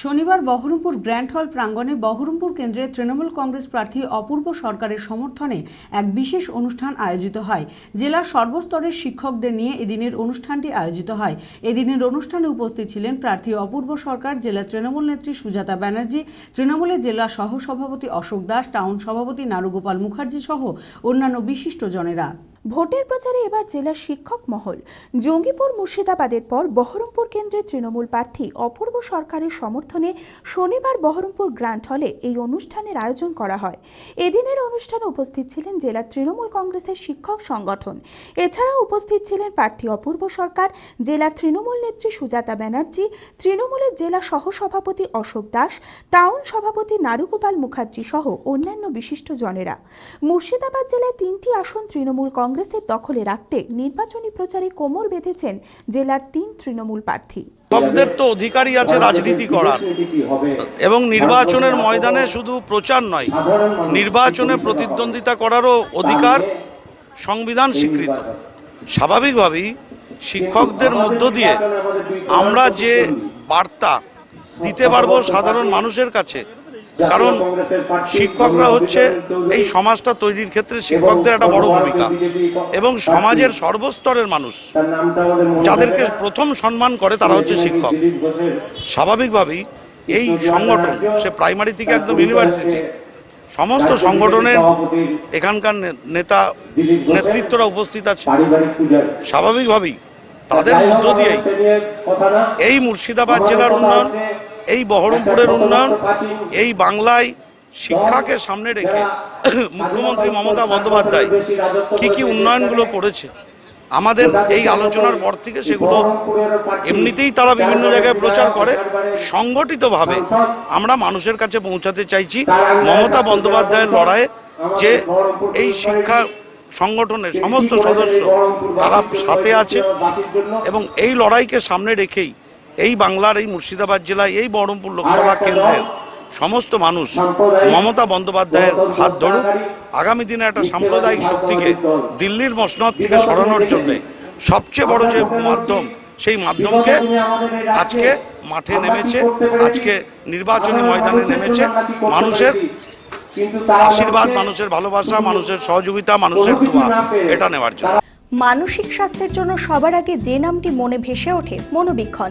শনিবার বহরমপুর গ্র্যান্ড হল প্রাঙ্গণে বহরমপুর কেন্দ্রের তৃণমূল কংগ্রেস প্রার্থী অপূর্ব সরকারের সমর্থনে এক বিশেষ অনুষ্ঠান আয়োজিত হয়। জেলার সর্বস্তরের শিক্ষকদের নিয়ে এদিনের অনুষ্ঠানটি আয়োজিত হয়। এদিনের অনুষ্ঠানে উপস্থিত ছিলেন প্রার্থী অপূর্ব সরকার, জেলা তৃণমূল নেত্রী সুজাতা ব্যানার্জি, তৃণমূলের জেলা সহসভাপতি অশোক দাস, টাউন সভাপতি নারুগোপাল মুখার্জি সহ অন্যান্য বিশিষ্টজনেরা ভোটের প্রচারে এবার জেলার শিক্ষক মহল। জঙ্গিপুর মুর্শিদাবাদের পর বহরমপুর কেন্দ্রের তৃণমূল প্রার্থী অপূর্ব সরকারের সমর্থনে শনিবার বহরমপুর গ্র্যান্ড হলে এই অনুষ্ঠানের আয়োজন করা হয়। এদিনের অনুষ্ঠানে উপস্থিত ছিলেন জেলার তৃণমূল কংগ্রেসের শিক্ষক সংগঠন। এছাড়াও উপস্থিত ছিলেন প্রার্থী অপূর্ব সরকার, জেলার তৃণমূল নেত্রী সুজাতা ব্যানার্জি, তৃণমূলের জেলা সহসভাপতি অশোক দাস, টাউন সভাপতি নারুগোপাল মুখার্জি সহ অন্যান্য বিশিষ্ট জনেরা মুর্শিদাবাদ জেলায় তিনটি আসন তৃণমূল কংগ্রেসের দখলে রাখতে নির্বাচনী প্রচারে কোমর বেঁধেছেন জেলার তিন তৃণমূল প্রার্থী। শিক্ষকদের তো অধিকারই আছে রাজনীতি করার। এবং নির্বাচনের ময়দানে শুধু প্রচার নয় নির্বাচনে প্রতিদ্বন্দ্বিতা করারও অধিকার সংবিধান স্বীকৃত। স্বাভাবিকভাবেই শিক্ষকদের মধ্য দিয়ে আমরা যে বার্তা দিতে পারব সাধারণ মানুষের কাছে কারণ শিক্ষকরা হচ্ছে এই সমাজটা তৈরির ক্ষেত্রে শিক্ষকদের একটা বড় ভূমিকা এবং সমাজের সর্বস্তরের মানুষ যাদেরকে প্রথম সম্মান করে তারা হচ্ছে শিক্ষক। স্বাভাবিকভাবেই এই সংগঠন সে প্রাইমারি থেকে একদম ইউনিভার্সিটি সমস্ত সংগঠনের এখানকার নেতা নেতৃত্বরা উপস্থিত আছে। স্বাভাবিকভাবেই তাদের মধ্য দিয়েই এই মুর্শিদাবাদ জেলার উন্নয়ন এই বহরমপুরের উন্নয়ন, এই বাংলায় শিক্ষাকে সামনে রেখে মুখ্যমন্ত্রী মমতা বন্দ্যোপাধ্যায় কি কি উন্নয়নগুলো করেছে, আমাদের এই আলোচনার পর থেকে সেগুলো এমনিতেই তারা বিভিন্ন জায়গায় প্রচার করে। সংগঠিতভাবে আমরা মানুষের কাছে পৌঁছাতে চাইছি মমতা বন্দ্যোপাধ্যায়ের লড়াইয়ে যে এই শিক্ষা সংগঠনের সমস্ত সদস্য তারা সাথে আছে এবং এই লড়াইকে সামনে রেখেই এই বাংলার এই মুর্শিদাবাদ জেলায় এই বহরমপুর লোকসভা কেন্দ্রের সমস্ত মানুষ মমতা বন্দ্যোপাধ্যায়ের হাত ধরুক আগামী দিনে একটা সাম্প্রদায়িক শক্তিকে দিল্লির মসনদ থেকে সরানোর জন্য সবচেয়ে বড় যে মাধ্যম সেই মাধ্যমকে আজকে মাঠে নেমেছে আজকে নির্বাচনী ময়দানে নেমেছে মানুষের আশীর্বাদ মানুষের ভালোবাসা মানুষের সহযোগিতা মানুষের দোয়া এটা নেওয়ার জন্য। মানসিক স্বাস্থ্যের জন্য সবার আগে যে নামটি মনে ভেসে ওঠে মনোবীক্ষণ।